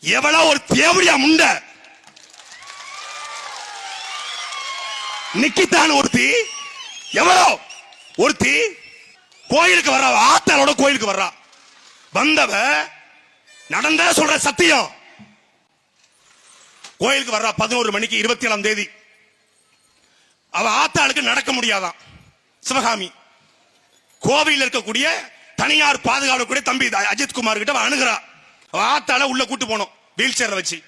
எவ்வளவு ஒரு தேவடியா முண்ட. நிக்கித்தான் ஒருத்தி. எவ்வளோ? ஒருத்தி கோயிலுக்கு வர்றா ஆத்தாளோட கோயிலுக்கு வர்றா. வந்தவ நடந்த சொல்ற சத்தியம். கோயிலுக்கு வர்றா பதினோரு மணிக்கு இருபத்தி ஏழாம் தேதி. அவ ஆத்தாளுக்கு நடக்க முடியாதான். சிவகாமி. கோவையில் இருக்கக்கூடிய தனியார் பாதுகாக்கக்கூடிய தம்பி அஜித் குமார் கிட்ட அவ அணுகிறா. ஆத்தால உள்ள கூட்டு போனோம். வீல் சேர்ல வச்சு.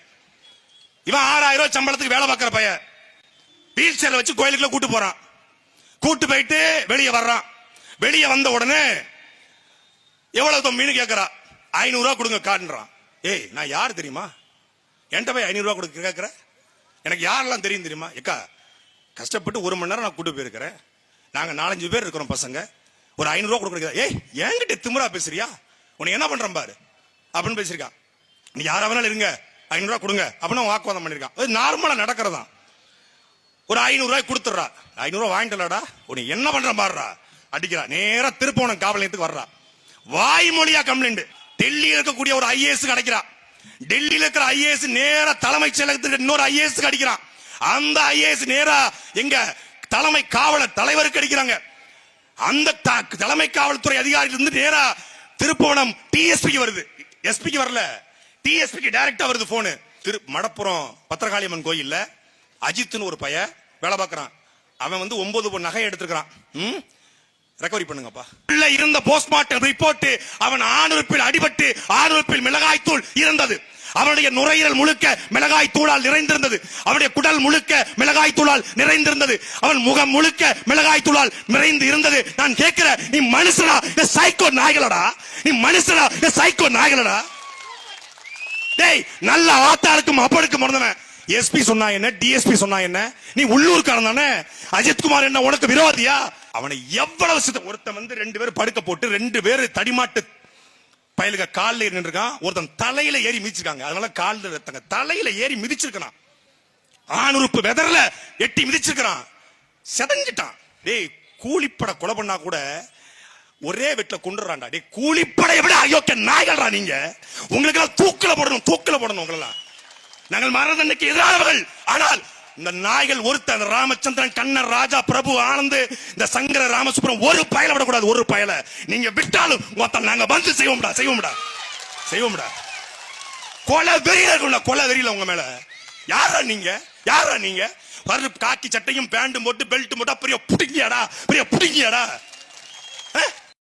இவன் ஆறாயிரம் ரூபாய் சம்பளத்துக்கு வேலை பார்க்குற பையன். வீல் சேர்ல வச்சு கோயிலுக்குள்ள கூட்டு போறான். கூட்டு போயிட்டு வெளியே வர்றான். வெளியே வந்த உடனே எவ்வளவு தம்பின்னு கேட்கறா ஐநூறு கொடுங்க காட்டுறான் ஏய் நான் யார் தெரியுமா? என்கிட்ட போய் ஐநூறு கொடுக்க கேட்கற எனக்கு யாரெல்லாம் தெரியும் தெரியுமா? எக்கா கஷ்டப்பட்டு ஒரு மணி நேரம் நான் கூட்டு போயிருக்கிறேன். நாங்கள் நாலஞ்சு பேர் இருக்கிறோம் பசங்க. ஒரு ஐநூறுவா கொடுக்குறீங்க ஏய் என்கிட்ட திமிரா பேசுறியா? உன்னை என்ன பண்ணுறேன் பாரு. அப்படின்னு பேசியிருக்கான் நீ யாரா வேணாலும் இருங்க. ஐநூறு ரூபா கொடுங்க. அப்படின்னு அவன் வாக்குவாதம் பண்ணியிருக்கான் அது நார்மலா நடக்கிறதான் ஒரு ஐநூறுரூவாய் கொடுத்துட்றா. ஐநூறுரூவா ரூபாய் வாங்கிட்டலடா உன்னை என்ன பண்ணுற பாடுறா அடிக்கிறா. நேராக திருப்போணம் காவல் நிலையத்துக்கு வர்றா. வாய்மொழியா கம்ப்ளைண்ட் டெல்லியில் இருக்கக்கூடிய ஒரு ஐஏஎஸ் கிடைக்கிறா டெல்லியில் இருக்கிற ஐஏஎஸ் நேராக தலைமைச் செயலகத்துக்கு இன்னொரு ஐஏஎஸ் அடிக்கிறான் அந்த ஐஏஎஸ் நேரா எங்க தலைமை காவலர் தலைவருக்கு அடிக்கிறாங்க. அந்த தலைமை காவல்துறை அதிகாரியிலிருந்து நேரா திருப்போணம் டிஎஸ்பிக்கு வருது. எஸ்பிக்கு வரல. டிஎஸ்பிக்கு டைரக்டா வருது போனு திரு மடப்புறம் பத்திரகாளியம்மன் கோயில்ல அஜித்னு ஒரு பைய வேலை பார்க்கறான். அவன் வந்து ஒன்பது நகை எடுத்துக்கிறான் ம்? ரெக்கவரி பண்ணுங்கப்பா. உள்ள இருந்த போஸ்ட்மார்ட்டம் ரிப்போர்ட் அவன் ஆணுறுப்பில் அடிபட்டு ஆணுறுப்பில் மிளகாய்த்தூள் இருந்தது. அவனுடைய நுரையீரல் முழுக்க மிளகாய் தூளால் நிறைந்திருந்தது. அவனுடைய குடல் முழுக்க மிளகாய் தூளால் நிறைந்திருந்தது. அவன் முகம் முழுக்க மிளகாய் தூளால் நிறைந்து இருந்தது. நான் கேட்கிற நீ மனுஷனா? இந்த சைக்கோ நாய்களடா? நீ மனுஷனா? இந்த சைக்கோ நாய்களடா? டேய் நல்ல ஆத்தாளுக்கும் அப்பனுக்கும் பிறந்தவன். எஸ்பி சொன்னா என்ன? டிஎஸ்பி சொன்னா என்ன? நீ உள்ளூர்காரன் தானே? அஜித்குமார் என்ன உனக்கு விரோதியா? அவனை எவ்வளவு ஒருத்தன் வந்து ரெண்டு பேரும் படுக்க போட்டு ரெண்டு பேர் தடிமாட்டு பயலுக காலில் ஏறி நின்றுருக்கான். ஒருத்தன் தலையில ஏறி மிதிச்சிருக்காங்க. அதனால காலில் ரத்தங்க தலையில ஏறி மிதிச்சிருக்கான் ஆணுறுப்பு வெதர்ல எட்டி மிதிச்சிருக்கிறான். செதஞ்சிட்டான். டேய் கூலிப்பட கொலை பண்ணா கூட ஒரே வெட்ல கொண்டுறான்டா. டே கூலிப்படை விட அயோக்கிய நாய்கள்ரா நீங்க. உங்களுக்கு எல்லாம் தூக்கில போடணும் தூக்கில போடணும் உங்களெல்லாம். நாங்கள் மரணதண்டைக்கு எதிரானவர்கள். ஆனா இந்த நாய்கள் ஒருத்தன் அந்த ராமச்சந்திரன் கண்ணன் ராஜா பிரபு ஆனந்த் இந்த சங்கர ராமசுப்ரம் ஒரு பயல விடக்கூடாது ஒரு பயல. நீங்க விட்டாலும் ஒருத்தன் நாங்க வந்து செய்வோம்டா செய்வோம்டா. செய்வோம்டா. கொலை வெறியில இருக்கும்ல கொலை வெறியில உங்க மேல. யாரா நீங்க? யாரா நீங்க? வரு காக்கி சட்டையும் பேண்டும் போட்டு பெல்ட் போட்டா பெரிய புடிங்கியாடா பெரிய புடிங்கியாடா.